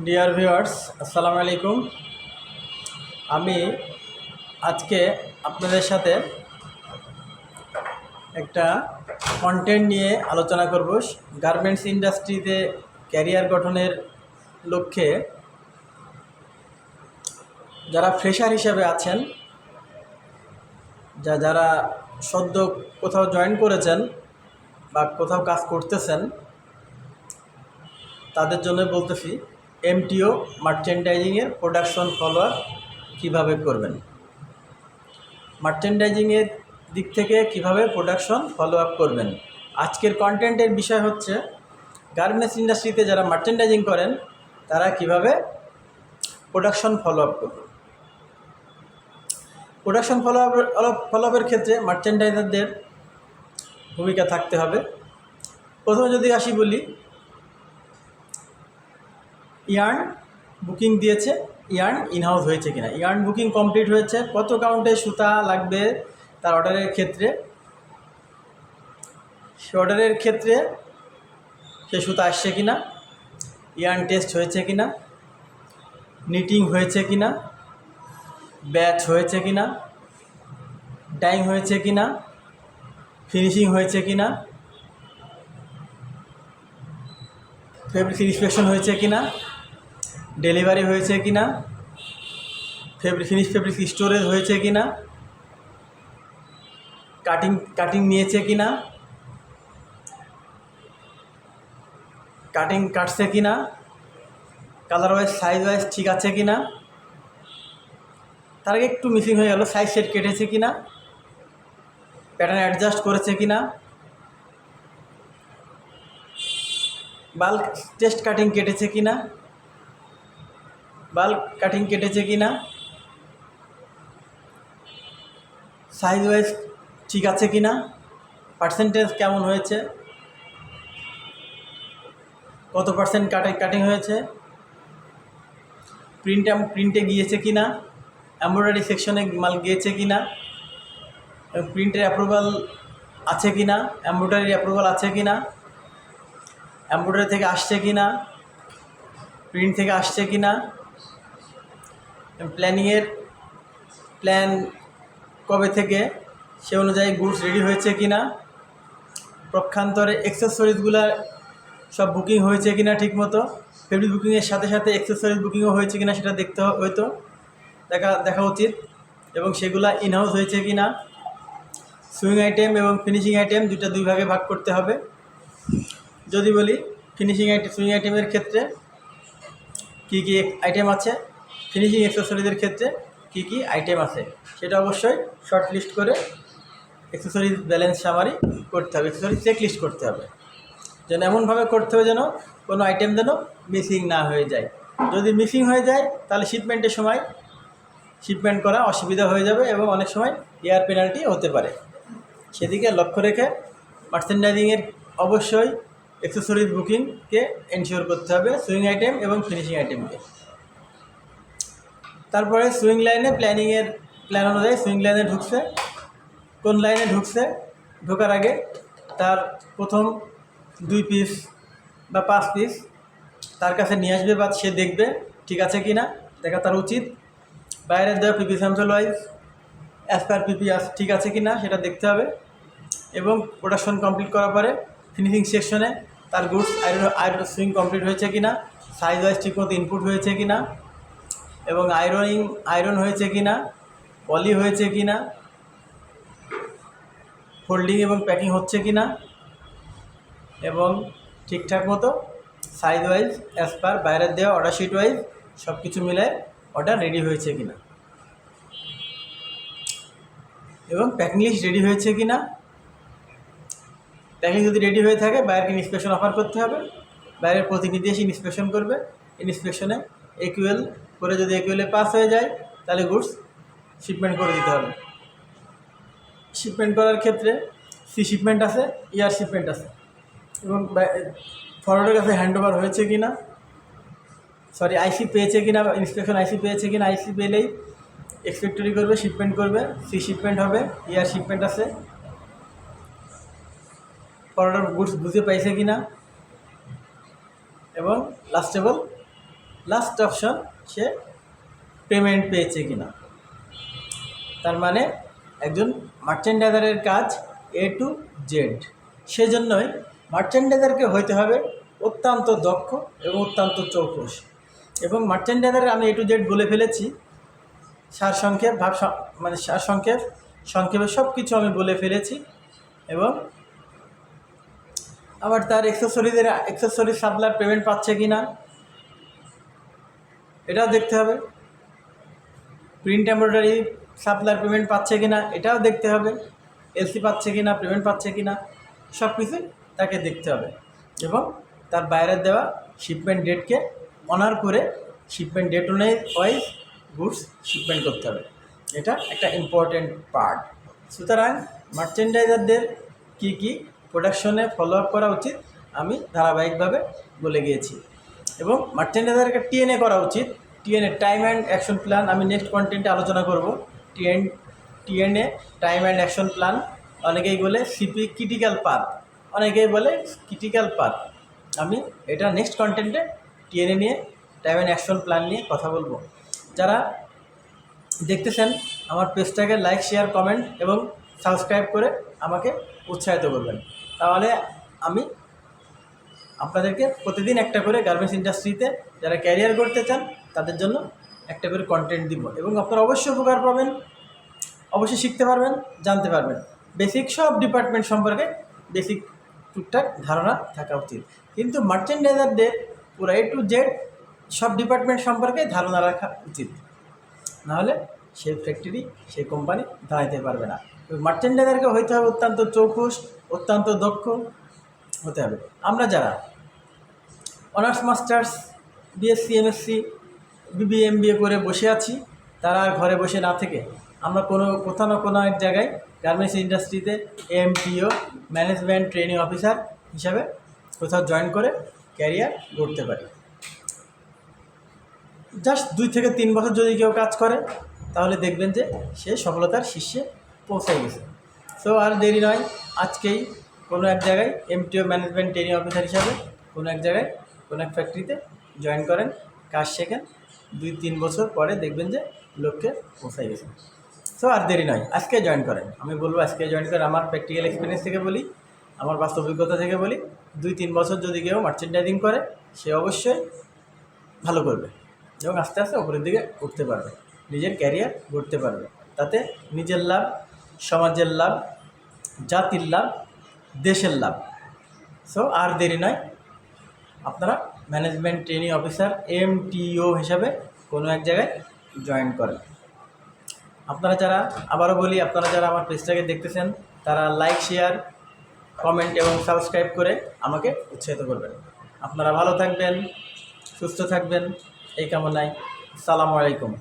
Dear viewers আসসালামু আলাইকুম। আমি আজকে আপনাদের সাথে একটা কন্টেন্ট নিয়ে আলোচনা করব। গার্মেন্টস ইন্ডাস্ট্রিতে ক্যারিয়ার গঠনের লক্ষ্যে যারা ফ্রেশার হিসেবে আছেন, যা যারা সদ্য কোথাও জয়েন করেছেন বা কোথাও কাজ করতেছেন, তাদের জন্য বলতেছি এমটিও মার্চেন্ডাইজিংয়ের প্রোডাকশন ফলো কীভাবে করবেন? মার্চেন্ডাইজিংয়ের দিক থেকে কীভাবে প্রোডাকশন ফলো আপ করবেন? আজকের কন্টেন্টের বিষয় হচ্ছে, গার্মেন্টস ইন্ডাস্ট্রিতে যারা মার্চেন্ডাইজিং করেন, তারা কীভাবে প্রোডাকশন ফলো আপ করবেন? প্রোডাকশন ফলো আপ ফলো আপের ক্ষেত্রে মার্চেন্ডাইজারদের ভূমিকা থাকতে হবে। প্রথমে যদি আসি বলি ইয়ার্ন বুকিং দিয়েছে, ইয়ার্ন ইনহাউস হয়েছে কিনা। ইয়ার্ন বুকিং কমপ্লিট হয়েছে, কত কাউন্টে সুতা লাগবে তার অর্ডারের ক্ষেত্রে? সে অর্ডারের ক্ষেত্রে সে সুতা আসছে কিনা? ইয়ার্ন টেস্ট হয়েছে কিনা? নিটিং হয়েছে কিনা? ব্যাচ হয়েছে কিনা? ডাইং হয়েছে কিনা? ফিনিশিং হয়েছে কিনা? ফেব্রিক ইন্সপেকশন হয়েছে কিনা? ডেলিভারি হয়েছে কি না? ফেব্রিক ফিনিশ ফেব্রিক স্টোরেজ হয়েছে কি না? কাটিং কাটিং নিয়েছে কি না? কাটিং কাটছে কি না? কালার ওয়াইজ সাইজ ওয়াইজ ঠিক আছে কি না? তার আগে একটু মিসিং হয়ে গেল, সাইজ সেট কেটেছে কি না? প্যাটার্ন অ্যাডজাস্ট করেছে কি না? বাল্ক টেস্ট কাটিং কেটেছে কিনা বাল্ক কাটিং কেটেছে কিনা? সাইজ ওয়াইজ ঠিক আছে কিনা? পার্সেন্টেজ কেমন হয়েছে? কত পার্সেন্ট কাটিং কাটিং হয়েছে? প্রিন্ট প্রিন্টে গিয়েছে কিনা? এমব্রয়ডারি সেকশনে মাল গিয়েছে কিনা? প্রিন্টের অ্যাপ্রুভাল আছে কিনা? এমব্রয়ডারি অ্যাপ্রুভাল আছে কিনা? এমব্রয়ডারি থেকে আসছে কি না প্রিন্ট থেকে আসছে কি না প্ল্যানিংয়ের প্ল্যান কবে থেকে সে অনুযায়ী গুডস রেডি হয়েছে কি না পক্ষান্তরে এক্সেসরিজগুলো সব বুকিং হয়েছে কি না ঠিকমতো ফেব্রিক বুকিংয়ের সাথে সাথে এক্সেসরিজ বুকিংও হয়েছে কি না সেটা দেখতে হয়তো, দেখা দেখা উচিত। এবং সেগুলা ইনহাউস হয়েছে কি না সুইং আইটেম এবং ফিনিশিং আইটেম দুটা দুই ভাগে ভাগ করতে হবে। যদি বলি ফিনিশিং আইটেম সুইং আইটেমের ক্ষেত্রে কি কি আইটেম আছে? ফিনিশিং অ্যাক্সেসরিজের ক্ষেত্রে কি কি আইটেম আছে, সেটা অবশ্যই শর্ট লিস্ট করে অ্যাক্সেসরিজ ব্যালেন্স সামারি করতে হবে অ্যাক্সেসরিজ চেক লিস্ট করতে হবে। যেন এমনভাবে করতে হবে যেন কোনো আইটেম যেন মিসিং না হয়ে যায়। যদি মিসিং হয়ে যায়, তাহলে শিপমেন্টের সময় শিপমেন্ট করা অসুবিধা হয়ে যাবে এবং অনেক সময় এয়ার পেনাল্টি হতে পারে। সেদিকে লক্ষ্য রেখে মার্চেন্ডাইজিংয়ের অবশ্যই অ্যাক্সেসরিজ বুকিংকে এনশিওর করতে হবে সুইং আইটেম এবং ফিনিশিং আইটেমকে তারপরে সুইং লাইনে প্ল্যানিংয়ের প্ল্যান অনুযায়ী সুইং লাইনে ঢুকছে। কোন লাইনে ঢুকছে? ঢোকার আগে তার প্রথম দুই পিস বা পাঁচ পিস তার কাছে নিয়ে আসবে বা সে দেখবে ঠিক আছে কি না, দেখা তার উচিত। বাইরের দেওয়া PP sample wise as per PP ঠিক আছে কি না সেটা দেখতে হবে। এবং প্রোডাকশন কমপ্লিট করার পরে ফিনিশিং সেকশনে তার goods iron iron sewing complete হয়েছে কি না সাইজ ওয়াইজ ঠিকমতো ইনপুট হয়েছে কি না এবং আয়রনিং, আয়রন হয়েছে কি না? পলি হয়েছে কি না? ফোল্ডিং এবং প্যাকিং হচ্ছে কি না? এবং ঠিকঠাক মতো সাইজ ওয়াইজ অ্যাজ পার বাইরের দেওয়া অর্ডার শিট ওয়াইজ সব কিছু মিলে অর্ডার রেডি হয়েছে কি না? এবং প্যাকিং লিস্ট রেডি হয়েছে কি না? প্যাকিং যদি রেডি হয়ে থাকে বাইরেকে ইন্সপেকশন অফার করতে হবে। বাইরের প্রতিনিধি এসে ইন্সপেকশন করবে। ইন্সপেকশনে একুয়েল করে যদি একুয়েলে পাস হয়ে যায়, তাহলে গুডস শিপমেন্ট করে দিতে হবে। শিপমেন্ট করার ক্ষেত্রে সি শিপমেন্ট আছে ইয়ার শিপমেন্ট আছে। এবং ফরওয়ার্ডের কাছে হ্যান্ড ওভার হয়েছে কি না সরি আইসি পেয়েছে কি না ইন্সপেকশন আইসি পেয়েছে কি না আইসি পেলেই এক্সপেক্টরি করবে শিপমেন্ট করবে সি শিপমেন্ট হবে ইয়ার শিপমেন্ট আছে। ফরওয়ার্ডার গুডস বুঝে পাইছে কি না এবং লাস্টেবল লাস্ট অপশন সে পেমেন্ট পেয়েছে কিনা। তার মানে একজন মার্চেন্ডাইজারের কাজ এ টু জেড সেজন্যই মার্চেন্ডাইজারকে হইতে হবে অত্যন্ত দক্ষ এবং অত্যন্ত চৌকস এবং মার্চেন্ডাইজারের আমি এ টু জেড বলে ফেলেছি সারসংক্ষেপ ভাব স- মানে সারসংক্ষেপ সংক্ষেপে সব কিছু আমি বলে ফেলেছি এবং আবার তার এক্সেসরিজের এক্সেসরিজ সাপ্লার পেমেন্ট পাচ্ছে কি না এটাও দেখতে হবে। প্রিন্ট এমব্রয়ডারি সাপ্লার পেমেন্ট পাচ্ছে কি না এটাও দেখতে হবে। এলসি পাচ্ছে কি না পেমেন্ট পাচ্ছে কি না সব কিছু তাকে দেখতে হবে। এবং তার বাইরের দেওয়া শিপমেন্ট ডেটকে অনার করে শিপমেন্ট ডেট অনুযায়ী ওয়াইজ গুডস শিপমেন্ট করতে হবে। এটা একটা ইম্পর্টেন্ট পার্ট সুতরাং মার্চেন্ডাইজারদের কী কী প্রোডাকশনে ফলো আপ করা উচিত, আমি ধারাবাহিকভাবে বলে গিয়েছি। এবং মার্চেন্ডাইজারকে টিএনএ করা উচিত। TNA time and action plan আমি নেক্সট কন্টেন্টে আলোচনা করব। TN TNA time and action plan অনেকেই বলে সিপি ক্রিটিক্যাল পাথ অনেকেই বলে ক্রিটিক্যাল পাথ আমি এটা নেক্সট কন্টেন্টে টিএনএ নিয়ে টাইম অ্যান্ড অ্যাকশন প্ল্যান নিয়ে কথা বলব। যারা দেখতেছেন, আমার পেজটাকে লাইক শেয়ার কমেন্ট এবং সাবস্ক্রাইব করে আমাকে উৎসাহিত করবেন। তাহলে আমি আপনাদেরকে প্রতিদিন একটা করে গার্মেন্টস ইন্ডাস্ট্রিতে যারা ক্যারিয়ার করতে চান, তাদের জন্য একটা করে কন্টেন্ট দিব। এবং আপনারা অবশ্যই উপকার পাবেন, অবশ্যই শিখতে পারবেন, জানতে পারবেন। বেসিক সব ডিপার্টমেন্ট সম্পর্কে বেসিক টুকটাক ধারণা থাকা উচিত। কিন্তু মার্চেন্ডাইজারদের পুরো এ টু জেড সব ডিপার্টমেন্ট সম্পর্কে ধারণা রাখা উচিত। নাহলে সেই ফ্যাক্টরি সেই কোম্পানি দাঁড়াইতে পারবে না। মার্চেন্ডাইজারকে হইতে হবে অত্যন্ত চৌখুশ অত্যন্ত দক্ষ হতে হবে। আমরা যারা honours, masters BSc MSc BBA MBA করে বসে আছি, তারা আর ঘরে বসে না থেকে আমরা কোনো কোথাও না কোনো এক জায়গায় গার্মেন্টস ইন্ডাস্ট্রিতে এমপিও ম্যানেজমেন্ট ট্রেনিং অফিসার হিসাবে কোথাও জয়েন করে ক্যারিয়ার গড়তে পারি। জাস্ট দুই থেকে তিন বছর যদি কেউ কাজ করে, তাহলে দেখবেন যে সে সফলতার শীর্ষে পৌঁছে গেছে। সো আর দেরি নয়, আজকেই কোনো এক জায়গায় এমটিও ম্যানেজমেন্ট ট্রেনিং অফিসার হিসাবে কোনো এক জায়গায়, কোনো এক ফ্যাক্টরিতে জয়েন করেন, কাজ শেখেন, দুই তিন বছর পরে দেখবেন যে লোককে পৌঁছে গেছে। সো আর দেরি নয়, আজকে জয়েন করেন। আমি বলব আজকে জয়েন করেন, আমার প্র্যাকটিক্যাল এক্সপিরিয়েন্স থেকে বলি, আমার বাস্তব অভিজ্ঞতা থেকে বলি, দুই তিন বছর যদি কেউ মার্চেন্ডাইজিং করে, সে অবশ্যই ভালো করবে এবং আস্তে আস্তে উপরের দিকে উঠতে পারবে, নিজের ক্যারিয়ার গড়তে পারবে। তাতে নিজের লাভ, সমাজের লাভ, জাতির লাভ দেশের লাভ। সো আর দেরি নয়। আপনারা ম্যানেজমেন্ট ট্রেনিং অফিসার এমটিও হিসাবে কোনো এক জায়গায় জয়েন করেন। আপনারা যারা, আবারও বলি, আপনারা যারা আমার পেজটাকে দেখতেছেন, তারা লাইক শেয়ার কমেন্ট এবং সাবস্ক্রাইব করে আমাকে উৎসাহিত করবেন। আপনারা ভালো থাকবেন, সুস্থ থাকবেন, এই কামনায়। সালামু আলাইকুম।